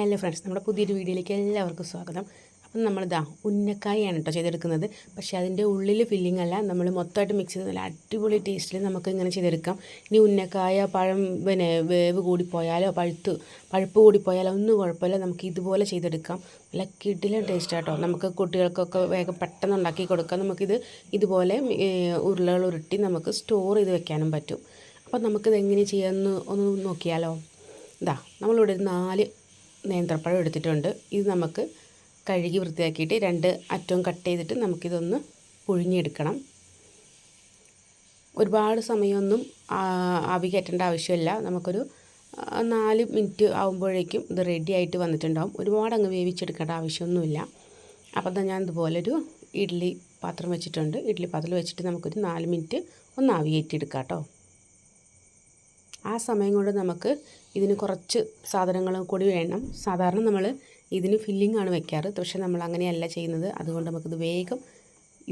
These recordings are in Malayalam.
ഹലോ ഫ്രണ്ട്സ് നമ്മുടെ പുതിയൊരു വീഡിയോയിലേക്ക് എല്ലാവർക്കും സ്വാഗതം. അപ്പം നമ്മളിതാ ഉന്നക്കായാണ് കേട്ടോ ചെയ്തെടുക്കുന്നത്. പക്ഷേ അതിന്റെ ഉള്ളിൽ ഫില്ലിംഗ് അല്ല നമ്മൾ മൊത്തമായിട്ട് മിക്സ് ചെയ്ത് നല്ല അടിപൊളി ടേസ്റ്റിൽ നമുക്ക് ഇങ്ങനെ ചെയ്തെടുക്കാം. ഇനി ഉന്നക്കായ പഴം പിന്നെ വേവ് കൂടിപ്പോയാലോ പഴുത്ത് പഴുപ്പ് കൂടിപ്പോയാലോ ഒന്നും കുഴപ്പമില്ല. നമുക്ക് ഇതുപോലെ ചെയ്തെടുക്കാം. നല്ല കിടിലൻ ടേസ്റ്റ് ആട്ടോ. നമുക്ക് കുട്ടികൾക്കൊക്കെ വേഗം പെട്ടെന്ന് ഉണ്ടാക്കി കൊടുക്കാം. നമുക്കിത് ഇതുപോലെ ഉരുളകൾ ഉരുട്ടി നമുക്ക് സ്റ്റോർ ചെയ്ത് വെക്കാനും പറ്റും. അപ്പം നമുക്കിത് എങ്ങനെ ചെയ്യാമെന്ന് ഒന്ന് നോക്കിയാലോ. ഇതാ നമ്മളിവിടെ നാല് നേന്ത്രപ്പഴം എടുത്തിട്ടുണ്ട്. ഇത് നമുക്ക് കഴുകി വൃത്തിയാക്കിയിട്ട് രണ്ട് അറ്റവും കട്ട് ചെയ്തിട്ട് നമുക്കിതൊന്ന് പുഴുങ്ങിയെടുക്കണം. ഒരുപാട് സമയമൊന്നും ആവി കയറ്റേണ്ട ആവശ്യമില്ല. നമുക്കൊരു നാല് മിനിറ്റ് ആകുമ്പോഴേക്കും ഇത് റെഡി ആയിട്ട് വന്നിട്ടുണ്ടാവും. ഒരുപാട് അങ്ങ് വേവിച്ചെടുക്കേണ്ട ആവശ്യമൊന്നുമില്ല. അപ്പം തന്നെ ഞാൻ ഇതുപോലൊരു ഇഡ്ഡലി പാത്രം വെച്ചിട്ടുണ്ട്. ഇഡ്ഡലി പാത്രം വെച്ചിട്ട് നമുക്കൊരു നാല് മിനിറ്റ് ഒന്ന് ആവി കയറ്റിയെടുക്കാം കേട്ടോ. ആ സമയം കൊണ്ട് നമുക്ക് ഇതിന് കുറച്ച് സാധനങ്ങളും കൂടി വേണം. സാധാരണ നമ്മൾ ഇതിന് ഫില്ലിംഗ് ആണ് വെക്കാറ്. പക്ഷെ നമ്മൾ അങ്ങനെയല്ല ചെയ്യുന്നത്. അതുകൊണ്ട് നമുക്കിത് വേഗം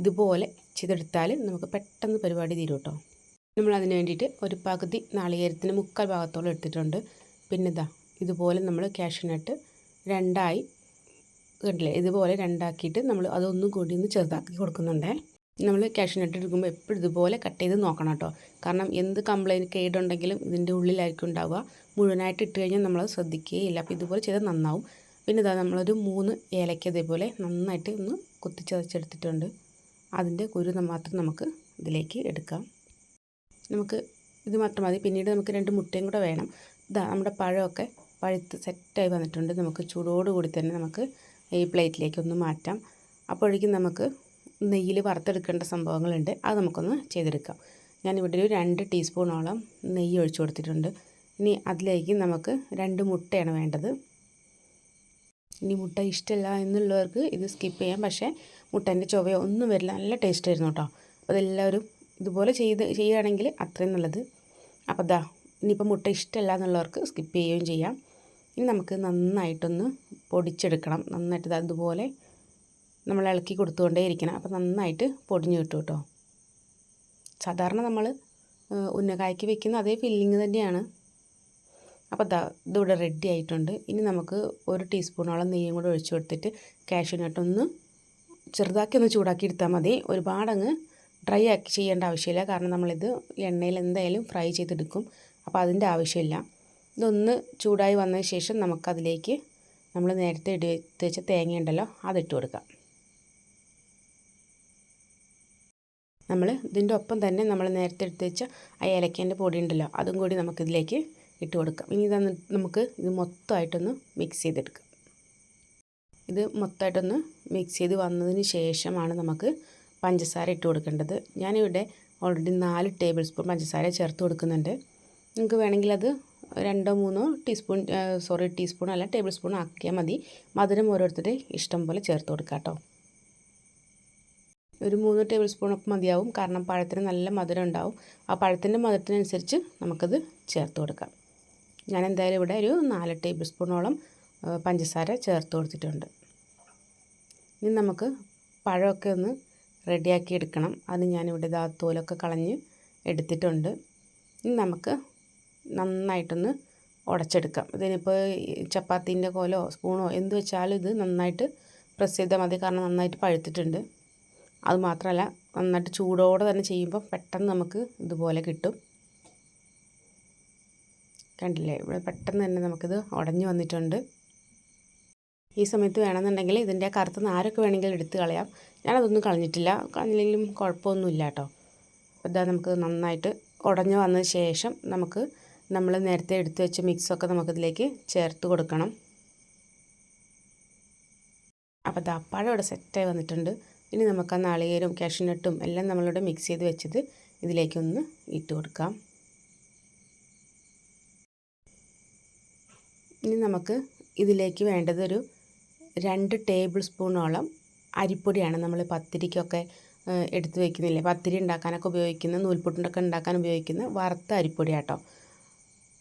ഇതുപോലെ ചെയ്തെടുത്താൽ നമുക്ക് പെട്ടെന്ന് പരിപാടി തീരും കേട്ടോ. നമ്മൾ അതിന് വേണ്ടിയിട്ട് ഒരു പകുതി നാളികേരത്തിന് മുക്കാൽ ഭാഗത്തോളം എടുത്തിട്ടുണ്ട്. പിന്നെ ഇതാ ഇതുപോലെ നമ്മൾ ക്യാഷ്യനട്ട് രണ്ടായി കണ്ടില്ലേ? ഇതുപോലെ രണ്ടാക്കിയിട്ട് നമ്മൾ അതൊന്നും കൂടി ഒന്ന് ചെറുതാക്കി കൊടുക്കുന്നുണ്ടേ. നമ്മൾ ക്യാഷ് നട്ട് എടുക്കുമ്പോൾ എപ്പോഴും ഇതുപോലെ കട്ട് ചെയ്ത് നോക്കണം കേട്ടോ കാരണം എന്ത് കംപ്ലൈന്റ് കേടുണ്ടെങ്കിലും ഇതിന്റെ ഉള്ളിലായിരിക്കും ഉണ്ടാവുക. മുഴുവനായിട്ട് ഇട്ട് കഴിഞ്ഞാൽ നമ്മളത് ശ്രദ്ധിക്കുകയില്ല അപ്പോൾ ഇതുപോലെ ചെയ്താൽ നന്നാവും. പിന്നെ ഇതാ നമ്മളൊരു മൂന്ന് ഏലക്ക ഇതേപോലെ നന്നായിട്ട് ഒന്ന് കുത്തിച്ചതച്ചെടുത്തിട്ടുണ്ട്. അതിന്റെ കുരു മാത്രം നമുക്ക് ഇതിലേക്ക് എടുക്കാം. നമുക്ക് ഇത് മാത്രം മതി. പിന്നീട് നമുക്ക് രണ്ട് മുട്ടയും കൂടെ വേണം. ഇതാ നമ്മുടെ പഴമൊക്കെ പഴുത്ത് സെറ്റായി വന്നിട്ടുണ്ട്. നമുക്ക് ചൂടോടുകൂടി തന്നെ നമുക്ക് ഈ പ്ലേറ്റിലേക്ക് ഒന്ന് മാറ്റാം. അപ്പോഴേക്കും നമുക്ക് നെയ്യിൽ വറുത്തെടുക്കേണ്ട സംഭവങ്ങളുണ്ട്. അത് നമുക്കൊന്ന് ചെയ്തെടുക്കാം. ഞാനിവിടെ ഒരു രണ്ട് ടീസ്പൂണോളം നെയ്യ് ഒഴിച്ചു കൊടുത്തിട്ടുണ്ട്. ഇനി അതിലേക്ക് നമുക്ക് രണ്ട് മുട്ടയാണ് വേണ്ടത്. ഇനി മുട്ട ഇഷ്ടമല്ല എന്നുള്ളവർക്ക് ഇത് സ്കിപ്പ് ചെയ്യാം. പക്ഷേ മുട്ടേന്റെ ചൊവയോ ഒന്നും വരില്ല. നല്ല ടേസ്റ്റ് ആയിരുന്നു കേട്ടോ. അപ്പോൾ അതെല്ലാവരും ഇതുപോലെ ചെയ്ത് ചെയ്യുകയാണെങ്കിൽ അത്രയും നല്ലത്. അപ്പോൾ അതാ ഇനിയിപ്പോൾ മുട്ട ഇഷ്ടമല്ല എന്നുള്ളവർക്ക് സ്കിപ്പ് ചെയ്യുകയും ചെയ്യാം. ഇനി നമുക്ക് നന്നായിട്ടൊന്ന് പൊടിച്ചെടുക്കണം. നന്നായിട്ട് അതുപോലെ നമ്മൾ ഇളക്കി കൊടുത്തുകൊണ്ടേ ഇരിക്കണം. അപ്പോൾ നന്നായിട്ട് പൊടിഞ്ഞു കിട്ടും കേട്ടോ. സാധാരണ നമ്മൾ ഉന്നക്കായ്ക്ക് വെക്കുന്ന അതേ ഫില്ലിങ് തന്നെയാണ്. അപ്പോൾ ദാ ഇതിവിടെ റെഡി ആയിട്ടുണ്ട്. ഇനി നമുക്ക് ഒരു ടീസ്പൂണോളം നെയ്യും കൂടെ ഒഴിച്ചു കൊടുത്തിട്ട് കാഷ്യൂനട്ടൊന്ന് ചെറുതാക്കി ഒന്ന് ചൂടാക്കി എടുത്താൽ മതി. ഒരുപാടങ്ങ് ഡ്രൈ ആക്കി ചെയ്യേണ്ട ആവശ്യമില്ല. കാരണം നമ്മളിത് എണ്ണയിൽ എന്തായാലും ഫ്രൈ ചെയ്തെടുക്കും. അപ്പോൾ അതിന്റെ ആവശ്യമില്ല. ഇതൊന്ന് ചൂടായി വന്നതിന് ശേഷം നമുക്കതിലേക്ക് നമ്മൾ നേരത്തെ ഇടി വെച്ച തേങ്ങയുണ്ടല്ലോ അതിട്ട് കൊടുക്കാം. നമ്മൾ ഇതിന്റെ ഒപ്പം തന്നെ നമ്മൾ നേരത്തെ എടുത്ത് വെച്ച ആ ഏലക്കേന്റെ പൊടി ഉണ്ടല്ലോ അതും കൂടി നമുക്കിതിലേക്ക് ഇട്ട് കൊടുക്കാം. ഇനി ഇതൊന്ന് നമുക്ക് ഇത് മൊത്തമായിട്ടൊന്ന് മിക്സ് ചെയ്തെടുക്കാം. ഇത് മൊത്തമായിട്ടൊന്ന് മിക്സ് ചെയ്ത് വന്നതിന് ശേഷമാണ് നമുക്ക് പഞ്ചസാര ഇട്ട് കൊടുക്കേണ്ടത്. ഞാനിവിടെ ഓൾറെഡി നാല് ടേബിൾ സ്പൂൺ പഞ്ചസാര ചേർത്ത് കൊടുക്കുന്നുണ്ട്. നിങ്ങൾക്ക് വേണമെങ്കിൽ അത് രണ്ടോ മൂന്നോ ടീസ്പൂൺ സോറി ടീസ്പൂൺ അല്ല ടേബിൾ സ്പൂൺ ആക്കിയാൽ മതി. മധുരം ഓരോരുത്തരുടെ ഇഷ്ടം പോലെ ചേർത്ത് കൊടുക്കാം കേട്ടോ ഒരു മൂന്ന് ടേബിൾ സ്പൂണൊക്കെ മതിയാവും. കാരണം പഴത്തിന് നല്ല മധുരം ഉണ്ടാവും. ആ പഴത്തിന്റെ മധുരത്തിനനുസരിച്ച് നമുക്കത് ചേർത്ത് കൊടുക്കാം. ഞാൻ എന്തായാലും ഇവിടെ ഒരു നാല് ടേബിൾ സ്പൂണോളം പഞ്ചസാര ചേർത്ത് കൊടുത്തിട്ടുണ്ട്. ഇനി നമുക്ക് പഴമൊക്കെ ഒന്ന് റെഡിയാക്കി എടുക്കണം. അത് ഞാനിവിടെ ഇതാ തോലൊക്കെ കളഞ്ഞ് എടുത്തിട്ടുണ്ട്. ഇനി നമുക്ക് നന്നായിട്ടൊന്ന് ഉടച്ചെടുക്കാം. ഇതിനിപ്പോൾ ചപ്പാത്തീന്റെ കോലോ സ്പൂണോ എന്ത് വെച്ചാലും ഇത് നന്നായിട്ട് പ്രസ് ചെയ്താൽ മതി. കാരണം നന്നായിട്ട് പഴുത്തിട്ടുണ്ട്. അതുമാത്രമല്ല നന്നായിട്ട് ചൂടോടെ തന്നെ ചെയ്യുമ്പോൾ പെട്ടെന്ന് നമുക്ക് ഇതുപോലെ കിട്ടും. കണ്ടില്ലേ? ഇവിടെ പെട്ടെന്ന് തന്നെ നമുക്കിത് ഉടഞ്ഞു വന്നിട്ടുണ്ട്. ഈ സമയത്ത് വേണമെന്നുണ്ടെങ്കിൽ ഇതിന്റെ കറുത്ത നാരൊക്കെ വേണമെങ്കിൽ എടുത്ത് കളയാം. ഞാനതൊന്നും കളഞ്ഞിട്ടില്ല. കളഞ്ഞില്ലെങ്കിലും കുഴപ്പമൊന്നുമില്ല കേട്ടോ. അപ്പോൾ ഇതാ നമുക്ക് നന്നായിട്ട് ഉടഞ്ഞു വന്ന ശേഷം നമുക്ക് നമ്മൾ നേരത്തെ എടുത്തു വെച്ച മിക്സൊക്കെ നമുക്കിതിലേക്ക് ചേർത്ത് കൊടുക്കണം. അപ്പോൾ ദാപ്പാഴം പഴം ഇവിടെ സെറ്റായി വന്നിട്ടുണ്ട്. ഇനി നമുക്ക് ആ നാളികേരവും കാഷ്യൂനട്ടും എല്ലാം നമ്മളിവിടെ മിക്സ് ചെയ്ത് വെച്ചത് ഇതിലേക്കൊന്ന് ഇട്ട് കൊടുക്കാം. ഇനി നമുക്ക് ഇതിലേക്ക് വേണ്ടതൊരു രണ്ട് ടേബിൾ സ്പൂണോളം അരിപ്പൊടിയാണ് നമ്മൾ പത്തിരിക്കൊക്കെ എടുത്ത് വയ്ക്കുന്നില്ലേ പത്തിരി ഉണ്ടാക്കാനൊക്കെ ഉപയോഗിക്കുന്ന നൂൽപുട്ടിനൊക്കെ ഉണ്ടാക്കാൻ ഉപയോഗിക്കുന്ന വറുത്ത അരിപ്പൊടി കേട്ടോ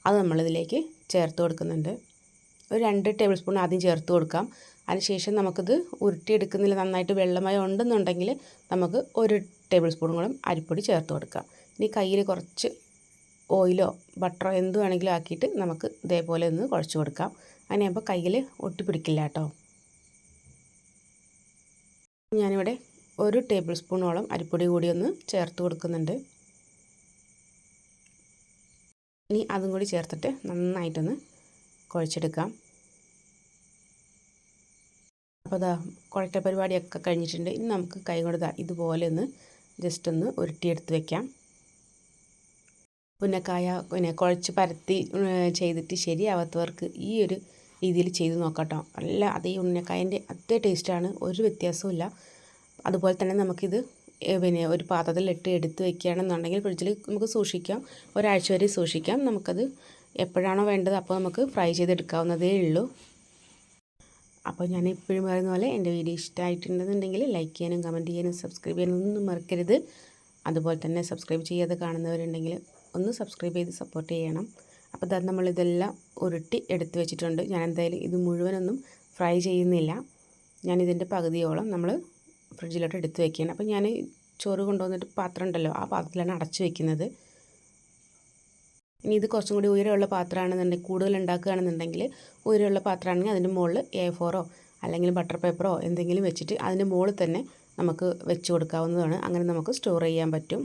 അത് നമ്മളിതിലേക്ക് ചേർത്ത് കൊടുക്കുന്നുണ്ട്. ഒരു രണ്ട് ടേബിൾ സ്പൂൺ ആദ്യം ചേർത്ത് കൊടുക്കാം. അതിനുശേഷം നമുക്കിത് ഉരുട്ടിയെടുക്കുന്നില്ല നന്നായിട്ട് വെള്ളമയം ഉണ്ടെന്നുണ്ടെങ്കിൽ നമുക്ക് ഒരു ടേബിൾ സ്പൂൺ കൂടെ അരിപ്പൊടി ചേർത്ത് കൊടുക്കാം. ഇനി കയ്യിൽ കുറച്ച് ഓയിലോ ബട്ടറോ എന്ത് വേണമെങ്കിലും ആക്കിയിട്ട് നമുക്ക് ഇതേപോലെ ഒന്ന് കുഴച്ച് കൊടുക്കാം. അങ്ങനെയാകുമ്പോൾ കയ്യിൽ ഒട്ടിപ്പിടിക്കില്ല കേട്ടോ. ഞാനിവിടെ ഒരു ടേബിൾ സ്പൂണോളം അരിപ്പൊടി കൂടി ഒന്ന് ചേർത്ത് കൊടുക്കുന്നുണ്ട്. ഇനി അതും കൂടി ചേർത്തിട്ട് നന്നായിട്ടൊന്ന് കുഴച്ചെടുക്കാം. അപ്പോൾ അതാ കുഴക്കൽ പരിപാടിയൊക്കെ കഴിഞ്ഞിട്ടുണ്ട്. ഇനി നമുക്ക് കൈ കൊണ്ട് ഇതുപോലെ ഒന്ന് ജസ്റ്റ് ഒന്ന് ഉരുട്ടിയെടുത്ത് വെക്കാം. പുന്നക്കായ പിന്നെ കുഴച്ച് പരത്തി ചെയ്തിട്ട് ശരിയാവാത്തവർക്ക് ഈ ഒരു രീതിയിൽ ചെയ്ത് നോക്കാം അല്ല അതേ ഉന്നക്കായന്റെ അതേ ടേസ്റ്റാണ് ഒരു വ്യത്യാസവും അതുപോലെ തന്നെ നമുക്കിത് പിന്നെ ഒരു പാത്രത്തിൽ ഇട്ട് എടുത്ത് വെക്കുകയാണെന്നുണ്ടെങ്കിൽ ഫ്രിഡ്ജിൽ നമുക്ക് സൂക്ഷിക്കാം. ഒരാഴ്ച വരെ സൂക്ഷിക്കാം. നമുക്കത് എപ്പോഴാണോ വേണ്ടത് അപ്പോൾ നമുക്ക് ഫ്രൈ ചെയ്തെടുക്കാവുന്നതേ ഉള്ളൂ. അപ്പോൾ ഞാൻ എപ്പോഴും പറയുന്ന പോലെ എന്റെ വീഡിയോ ഇഷ്ടമായിട്ടുണ്ടെന്നുണ്ടെങ്കിൽ ലൈക്ക് ചെയ്യാനും കമന്റ് ചെയ്യാനും സബ്സ്ക്രൈബ് ചെയ്യാനും ഒന്നും മറക്കരുത്. അതുപോലെ തന്നെ സബ്സ്ക്രൈബ് ചെയ്യാതെ കാണുന്നവരുണ്ടെങ്കിൽ ഒന്ന് സബ്സ്ക്രൈബ് ചെയ്ത് സപ്പോർട്ട് ചെയ്യണം. അപ്പോൾ അത് നമ്മളിതെല്ലാം ഉരുട്ടി എടുത്ത് വെച്ചിട്ടുണ്ട്. ഞാൻ എന്തായാലും ഇത് മുഴുവനൊന്നും ഫ്രൈ ചെയ്യുന്നില്ല. ഞാനിതിന്റെ പകുതിയോളം നമ്മൾ ഫ്രിഡ്ജിലോട്ട് എടുത്ത് വെക്കുകയാണ്. അപ്പോൾ ഞാൻ ചോറ് കൊണ്ടുവന്നിട്ട് പാത്രം ഉണ്ടല്ലോ ആ പാത്രത്തിലാണ് അടച്ചു വെക്കുന്നത്. ഇനി ഇത് കുറച്ചും കൂടി ഉയരമുള്ള പാത്രമാണെന്നുണ്ടെങ്കിൽ കൂടുതൽ ഉണ്ടാക്കുകയാണെന്നുണ്ടെങ്കിൽ ഉയരമുള്ള പാത്രമാണെങ്കിൽ അതിന്റെ മുകളിൽ എ ഫോറോ അല്ലെങ്കിൽ ബട്ടർ പേപ്പറോ എന്തെങ്കിലും വെച്ചിട്ട് അതിന്റെ മുകളിൽ തന്നെ നമുക്ക് വെച്ച് കൊടുക്കാവുന്നതാണ്. അങ്ങനെ നമുക്ക് സ്റ്റോർ ചെയ്യാൻ പറ്റും.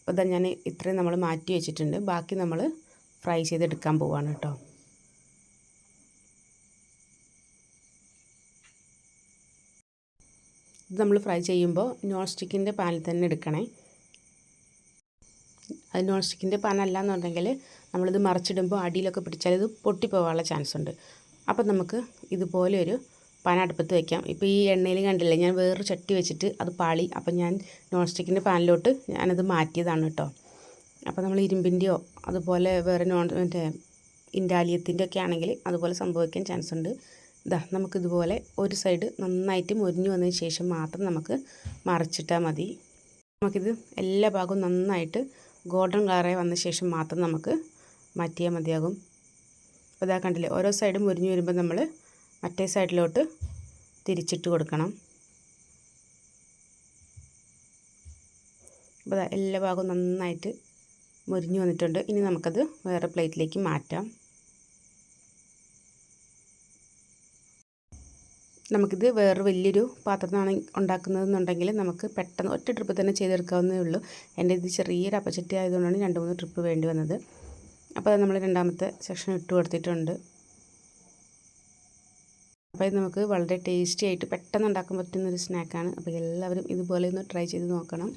അപ്പോൾ ഇതാ ഞാൻ ഇത്രയും നമ്മൾ മാറ്റി വെച്ചിട്ടുണ്ട്. ബാക്കി നമ്മൾ ഫ്രൈ ചെയ്തെടുക്കാൻ പോവാണ് കേട്ടോ. ഇത് നമ്മൾ ഫ്രൈ ചെയ്യുമ്പോൾ നോൺ സ്റ്റിക്കിന്റെ പാനിൽ തന്നെ എടുക്കണേ. അത് നോൺ സ്റ്റിക്കിന്റെ പാൻ അല്ല എന്നുണ്ടെങ്കിൽ നമ്മളിത് മറിച്ചിടുമ്പോൾ അടിയിലൊക്കെ പിടിച്ചാൽ ഇത് പൊട്ടിപ്പോകാനുള്ള ചാൻസ് ഉണ്ട്. അപ്പം നമുക്ക് ഇതുപോലെ ഒരു പാൻ അടുപ്പത്ത് വയ്ക്കാം ഇപ്പോൾ ഈ എണ്ണയിൽ കണ്ടില്ലേ ഞാൻ വേറൊരു ചട്ടി വെച്ചിട്ട് അത് പാളി. അപ്പം ഞാൻ നോൺ സ്റ്റിക്കിന്റെ പാനിലോട്ട് ഞാനത് മാറ്റിയതാണ് കേട്ടോ. അപ്പോൾ നമ്മൾ ഇരുമ്പിന്റെയോ അതുപോലെ വേറെ നോൺ മറ്റേ ഇൻഡാലിയത്തിന്റെ ഒക്കെ ആണെങ്കിൽ അതുപോലെ സംഭവിക്കാൻ ചാൻസ് ഉണ്ട്. ഇതാ നമുക്കിതുപോലെ ഒരു സൈഡ് നന്നായിട്ട് മുരിഞ്ഞു വന്നതിന് ശേഷം മാത്രം നമുക്ക് മറിച്ചിട്ടാൽ മതി. നമുക്കിത് എല്ലാ ഭാഗവും നന്നായിട്ട് ഗോൾഡൻ കളറായി വന്ന ശേഷം മാത്രം നമുക്ക് മാറ്റിയാൽ മതിയാകും. അപ്പോൾ ഇതാ കണ്ടില്ലേ ഓരോ സൈഡും മുരിഞ്ഞു വരുമ്പോൾ നമ്മൾ മറ്റേ സൈഡിലോട്ട് തിരിച്ചിട്ട് കൊടുക്കണം. അപ്പോൾ എല്ലാ ഭാഗവും നന്നായിട്ട് മുരിഞ്ഞ് വന്നിട്ടുണ്ട്. ഇനി നമുക്കത് വേറെ പ്ലേറ്റിലേക്ക് മാറ്റാം. നമുക്കിത് വേറെ വലിയൊരു പാത്രത്തിനാണ് ഉണ്ടാക്കുന്നതെന്നുണ്ടെങ്കിൽ നമുക്ക് പെട്ടെന്ന് ഒറ്റ ട്രിപ്പ് തന്നെ ചെയ്തെടുക്കാവുന്നേ ഉള്ളൂ. എന്റെ ഇത് ചെറിയൊരു അപ്പച്ചട്ടി ആയതുകൊണ്ടാണ് രണ്ട് മൂന്ന് ട്രിപ്പ് വേണ്ടി വന്നത്. അപ്പോൾ അത് നമ്മൾ രണ്ടാമത്തെ സെക്ഷൻ ഇട്ട് കൊടുത്തിട്ടുണ്ട്. അപ്പോൾ ഇത് നമുക്ക് വളരെ ടേസ്റ്റി ആയിട്ട് പെട്ടെന്ന് ഉണ്ടാക്കാൻ പറ്റുന്നൊരു സ്നാക്കാണ് അപ്പോൾ എല്ലാവരും ഇതുപോലെ ഒന്ന് ട്രൈ ചെയ്ത് നോക്കണം.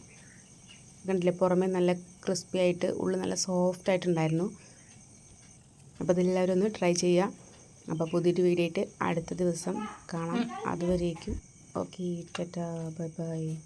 കണ്ടില്ലേ പുറമേ നല്ല ക്രിസ്പി ആയിട്ട് ഉള്ളിൽ നല്ല സോഫ്റ്റ് ആയിട്ടുണ്ടായിരുന്നു. അപ്പോൾ അതെല്ലാവരും ഒന്ന് ട്രൈ ചെയ്യുക. അപ്പോൾ പുതിയൊരു വീഡിയോ ആയിട്ട് അടുത്ത ദിവസം കാണാം. അതുവരേക്കും. Okay tata bye bye.